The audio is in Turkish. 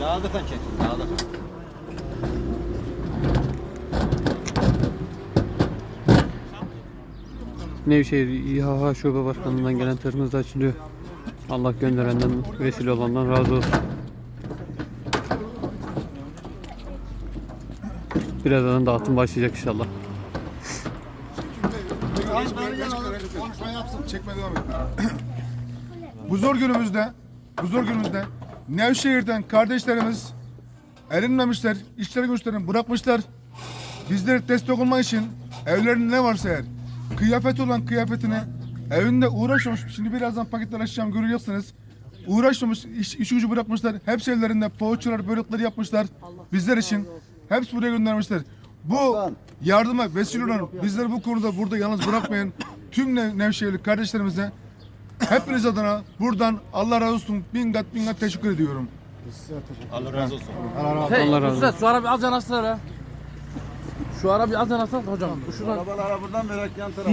Dağda kan çektim. Dağda kan. Nevşehir İHH Şube Başkanlığı'ndan gelen tırımız da açılıyor. Allah gönderenden vesile olandan razı olsun. Birazdan dağıtım başlayacak inşallah. Konuşma yapsın, bu zor günümüzde, bu zor günümüzde Nevşehir'den kardeşlerimiz erinmemişler, işleri güçlerini bırakmışlar. Bizlere destek olmak için evlerinde ne varsa eğer, kıyafet olan kıyafetini evinde uğraşmamış. Şimdi birazdan paketler açacağım göreceksiniz. Uğraşmamış, iş, iş gücü bırakmışlar. Hepsi evlerinde poğaçalar, börekleri yapmışlar bizler için. Hepsi buraya göndermişler. Bu yardıma vesile olan bizleri bu konuda burada yalnız bırakmayın. Tüm Nev- Nevşehirli kardeşlerimize hepiniz adına buradan Allah razı olsun bin kat bin kat teşekkür ediyorum. Allah razı olsun. Hey, Allah razı Nusret, şu arabayı az yanaştır ha. Şu arabayı az yanaştır hocam. Şuradan Arabalara buradan merak yan tarafa.